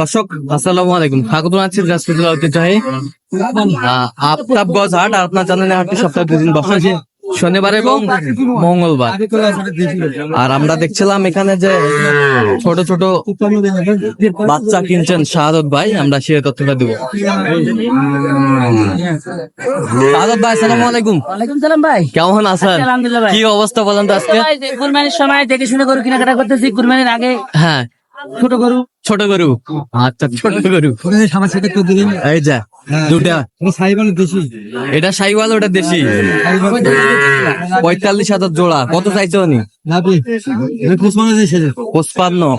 দর্শক, আসসালামু আলাইকুম। স্বাগত আছি দিনাজপুর ঐতিহ্যবাহী আফতাবগঞ্জ হাট আপনার জানেন হাটটি সপ্তাহে দুদিন বসে শনিবার এবং মঙ্গলবার। আর আমরা দেখছিলাম এখানে যে ছোট ছোট বাচ্চা কিনছেন শাহাদত ভাই আমরা সে তথ্যটা দেবো। শাহাদত ভাই আসসালামু আলাইকুম। সালাম ভাই। কেমন আছেন? কি অবস্থা বলেন তো আজকে? কুরবানির সময় দেখে শুনে গরু কেনাকাটা করতেছি। কুরবানির আগে হ্যাঁ। ছোট গরু। ছোট গরু। আচ্ছা ছোট গরু। এই যা। দুটা। এটা সাইওয়াল ওটা দেশি। পঁয়তাল্লিশ হাজার জোড়া। কত চাইছে উনি? পঁচপান্ন।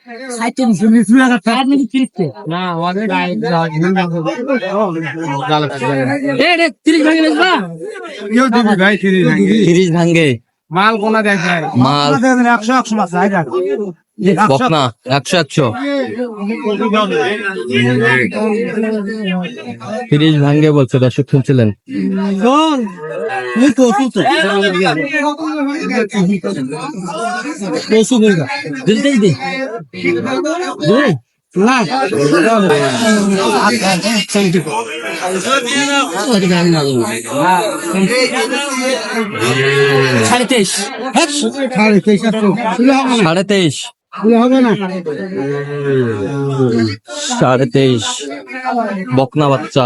তিরিশ ভাঙ্গে মাল কোনা দেখায় মাল একশো একশো মাছ বকনা একশো একশো তিরিশ ভাঙ্গে বলছে দর্শক শুনছিলেন সাড়ে তেইশ। সাড়ে তেইশ। হবে না সাড়ে তেইশ বকনা বাচ্চা।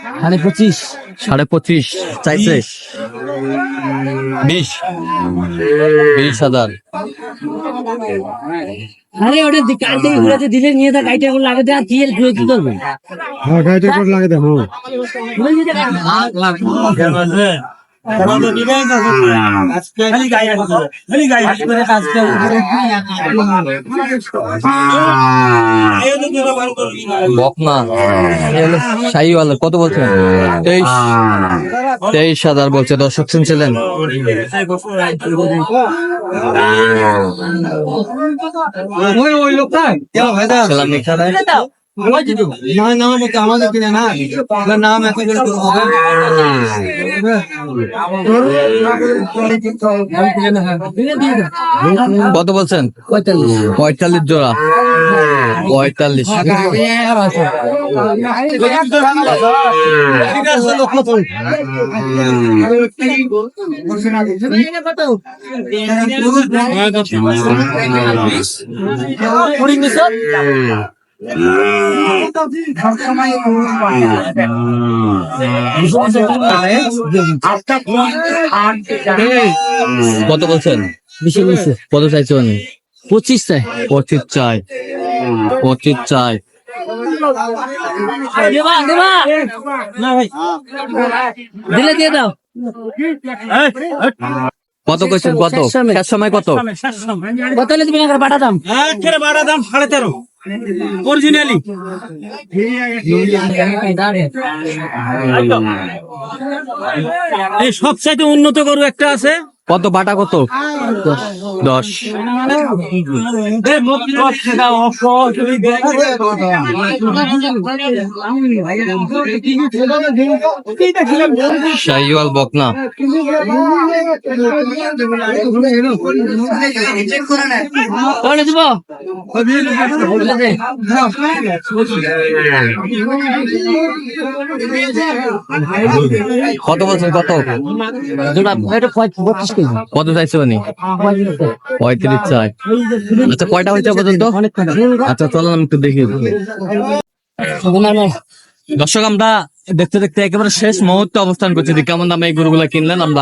সাড়ে পঁচিশ। সাড়ে পঁচিশ। চাইছে। বিশ। বিশ হাজার। আরে ওটা থেকে ঘুরাতে দিলে নিয়ে থাক আইটা গুলো লাগে দিয়ে ঘুরে কি করবে? হ্যাঁ করে লাগে বকনা কত বলছেন তেইশ তেইশ হাজার বলছে দর্শক শুনছিলেন ওই ওই লোকটা আমাদের না নাম এখন কত বলছেন? পঁয়তাল্লিশ পঁয়তাল্লিশ জোড়া। পঁয়তাল্লিশ। কত বলছেন? বিশে বিশে। কত চাইছে উনি? পঁচিশ চাই। পঁচিশ চাই। পঁচিশ চাই। দেবা দেবা দিলে দিয়ে দাও। কত কইছেন? কত? সময়। কত? কত হলে তুমি একবার পাঠাতাম বাড়া দাম সাড়ে তেরো। অরিজিনালি এই সবচাইতে উন্নত গরু একটা আছে। কত বাটা কত? দশ। শাহিওয়াল বকনা। কত বলছেন কত? এটা পঁয়ত্রিশ কত চাইছে উনি? পঁয়ত্রিশ চাই আচ্ছা কয়টা হয়েছে পর্যন্ত? আচ্ছা চলো আমি একটু দেখি দর্শক আমরা দেখতে দেখতে একেবারে শেষ মুহূর্তে অবস্থান করছি। কেমন দামে এই গরুগুলা কিনলেন? আমরা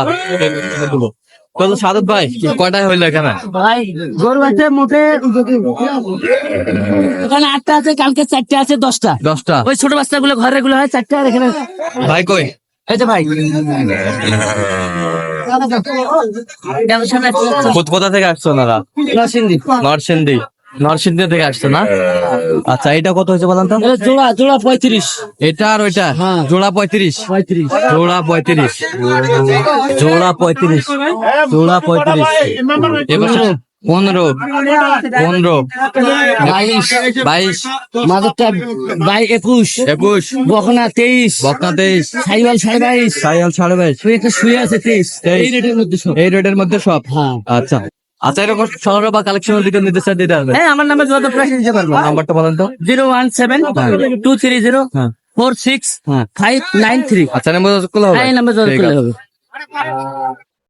দেবো। তো সাদত ভাই কয়টায় হইল এখানে? ভাই গরু আছে মোটে এখানে আটটা আছে কালকে চারটে আছে দশটা। দশটা। ওই ছোট বাচ্চাগুলো ঘরে গুলো হয় চারটে আর এখানে ভাই কই? এই যে ভাই কোথা থেকে আসছো ওনারা নরসিংদী নরসিংদী নরসিংদী থেকে আসছো না আচ্ছা এটা কত হয়েছে বলেন তো জোড়া জোড়া পঁয়ত্রিশ এটা আর ওইটা হ্যাঁ। জোড়া পঁয়ত্রিশ পঁয়ত্রিশ জোড়া পঁয়ত্রিশ জোড়া পঁয়ত্রিশ জোড়া পঁয়ত্রিশ এবার পনেরো পনেরো বাইশ বাইশ মাদকটা বাই একুশ একুশ বকনা তেইশ বকনা তেইশ সাইবাল সাড়ে বাইশ সাইয়াল সাড়ে বাইশ শুয়ে একটা শুয়ে আছে তেইশ। এই রেটের মধ্যে সব। এই রেটের মধ্যে সব। হ্যাঁ। আচ্ছা। আচ্ছা এরকম সংগ্রহ বা কালেকশনের দিকে চাই দিতে হবে। হ্যাঁ আমার নামে যোগাযোগ করে নিতে পারব। নাম্বারটা বলেন তো। Zero one seven two three zero হ্যাঁ। ফোর সিক্স হ্যাঁ। Five nine three. আচ্ছা নাম্বার করলে হবে। হ্যাঁ নাম্বার করলে হবে।